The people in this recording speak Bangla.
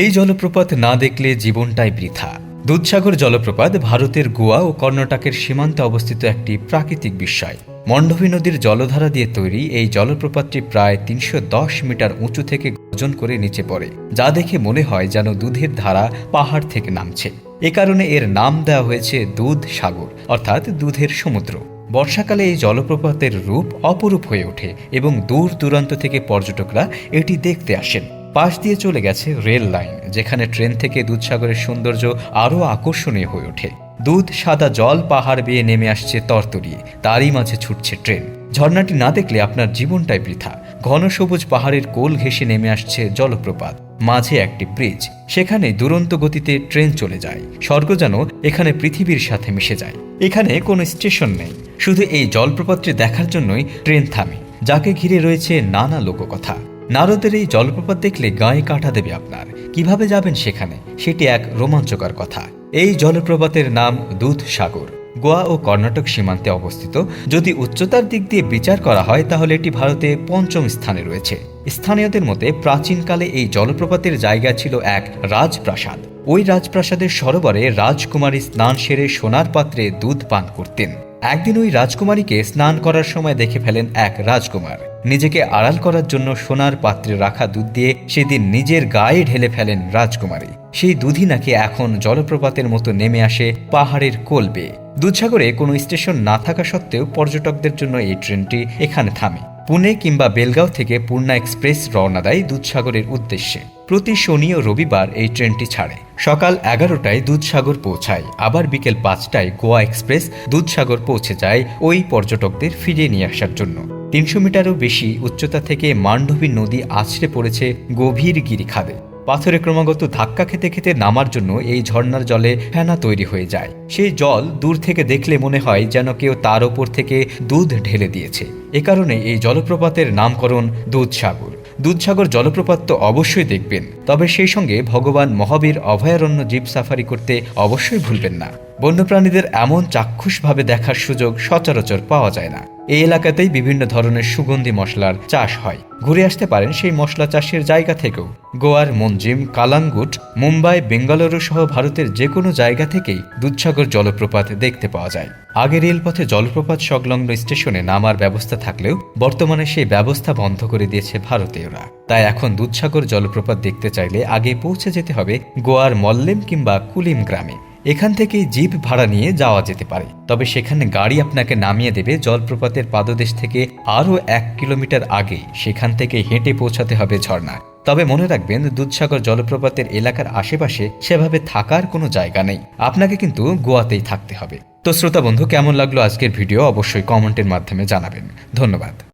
এই জলপ্রপাত না দেখলে জীবনটাই বৃথা। দুধসাগর জলপ্রপাত ভারতের গোয়া ও কর্ণাটকের সীমান্তে অবস্থিত একটি প্রাকৃতিক বিস্ময়। মণ্ডভী নদীর জলধারা দিয়ে তৈরি এই জলপ্রপাতটি প্রায় তিনশো দশ মিটার উঁচু থেকে গর্জন করে নিচে পড়ে, যা দেখে মনে হয় যেন দুধের ধারা পাহাড় থেকে নামছে। এ কারণে এর নাম দেওয়া হয়েছে দুধ সাগর, অর্থাৎ দুধের সমুদ্র। বর্ষাকালে এই জলপ্রপাতের রূপ অপরূপ হয়ে ওঠে এবং দূর দূরান্ত থেকে পর্যটকরা এটি দেখতে আসেন। পাশ দিয়ে চলে গেছে রেল লাইন, যেখানে ট্রেন থেকে দুধসাগরের সৌন্দর্য আরও আকর্ষণীয় হয়ে ওঠে। দুধ, সাদা জল, পাহাড় বেয়ে নেমে আসছে তরতরিয়ে তারই মাঝে ছুটছে ট্রেন। ঝর্ণাটি না দেখলে আপনার জীবনটাই বৃথা। ঘন সবুজ পাহাড়ের কোল ঘেঁষে নেমে আসছে জলপ্রপাত, মাঝে একটি ব্রিজ। সেখানে দুরন্ত গতিতে ট্রেন চলে যায়। স্বর্গ যেন এখানে পৃথিবীর সাথে মিশে যায়। এখানে কোনো স্টেশন নেই। শুধু এই জলপ্রপাতটি দেখার জন্যই ট্রেন থামে, যাকে ঘিরে রয়েছে নানা লোককথা। নারদের এই জলপ্রপাত দেখলে গায়ে কাটা দেবে আপনার। কীভাবে যাবেন সেখানে? সেটি এক রোমাঞ্চকর কথা। এই জলপ্রপাতের নাম দুধ সাগর। গোয়া ও কর্ণাটক সীমান্তে অবস্থিত। যদি উচ্চতার দিক দিয়ে বিচার করা হয়, তাহলে এটি ভারতে পঞ্চম স্থানে রয়েছে। স্থানীয়দের মতে, প্রাচীনকালে এই জলপ্রপাতের জায়গা ছিল এক রাজপ্রাসাদ। ওই রাজপ্রাসাদের সরোবরে রাজকুমারী স্নান সেরে সোনার পাত্রে দুধ পান করতেন। একদিন ওই রাজকুমারীকে স্নান করার সময় দেখে ফেলেন এক রাজকুমার। নিজেকে আড়াল করার জন্য সোনার পাত্রে রাখা দুধ দিয়ে সেদিন নিজের গায়ে ঢেলে ফেলেন রাজকুমারী। সেই দুধই নাকি এখন জলপ্রপাতের মতো নেমে আসে পাহাড়ের কোলবে। দুধসাগরে কোনো স্টেশন না থাকা সত্ত্বেও পর্যটকদের জন্য এই ট্রেনটি এখানে থামে। পুনে কিংবা বেলগাঁও থেকে পূর্ণা এক্সপ্রেস রওনা দেয় দুধসাগরের উদ্দেশ্যে। প্রতি শনি ও রবিবার এই ট্রেনটি ছাড়ে। সকাল এগারোটায় দুধসাগর পৌঁছায়। আবার বিকেল পাঁচটায় গোয়া এক্সপ্রেস দুধসাগর পৌঁছে যায় ওই পর্যটকদের ফিরিয়ে নিয়ে আসার জন্য। তিনশো মিটারও বেশি উচ্চতা থেকে মান্ডবী নদী আছড়ে পড়েছে গভীর গিরিখাদে। পাথরে ক্রমাগত ধাক্কা খেতে খেতে নামার জন্য এই ঝর্ণার জলে ফেনা তৈরি হয়ে যায়। সেই জল দূর থেকে দেখলে মনে হয় যেন কেউ তার ওপর থেকে দুধ ঢেলে দিয়েছে। এ কারণে এই জলপ্রপাতের নামকরণ দুধসাগর। দুধসাগর জলপ্রপাত তো অবশ্যই দেখবেন। তবে সেই সঙ্গে ভগবান মহাবীর অভয়ারণ্য জীব সাফারি করতে অবশ্যই ভুলবেন না। বন্যপ্রাণীদের এমন চাক্ষুষভাবে দেখার সুযোগ সচরাচর পাওয়া যায় না। এই এলাকাতেই বিভিন্ন ধরনের সুগন্ধি মশলার চাষ হয়। ঘুরে আসতে পারেন সেই মশলা চাষের জায়গা থেকেও। গোয়ার মঞ্জিম, কালাঙ্গুট, মুম্বাই, বেঙ্গালুরু সহ ভারতের যে কোনো জায়গা থেকেই দুধসাগর জলপ্রপাত দেখতে পাওয়া যায়। আগে রেলপথে জলপ্রপাত সংলগ্ন স্টেশনে নামার ব্যবস্থা থাকলেও বর্তমানে সেই ব্যবস্থা বন্ধ করে দিয়েছে ভারতীয়রা। তাই এখন দুধসাগর জলপ্রপাত দেখতে চাইলে আগে পৌঁছে যেতে হবে গোয়ার মল্লেম কিংবা কুলিম গ্রামে। এখান থেকে জিপ ভাড়া নিয়ে যাওয়া যেতে পারে। তবে সেখানে গাড়ি আপনাকে নামিয়ে দেবে জলপ্রপাতের পাদদেশ থেকে আরও এক কিলোমিটার আগে। সেখান থেকে হেঁটে পৌঁছাতে হবে ঝর্ণা তবে মনে রাখবেন, দুধসাগর জলপ্রপাতের এলাকার আশেপাশে সেভাবে থাকার কোনো জায়গা নেই। আপনাকে কিন্তু গোয়াতেই থাকতে হবে। তো শ্রোতা বন্ধু, কেমন লাগল আজকের ভিডিও? অবশ্যই কমেন্টের মাধ্যমে জানাবেন। ধন্যবাদ।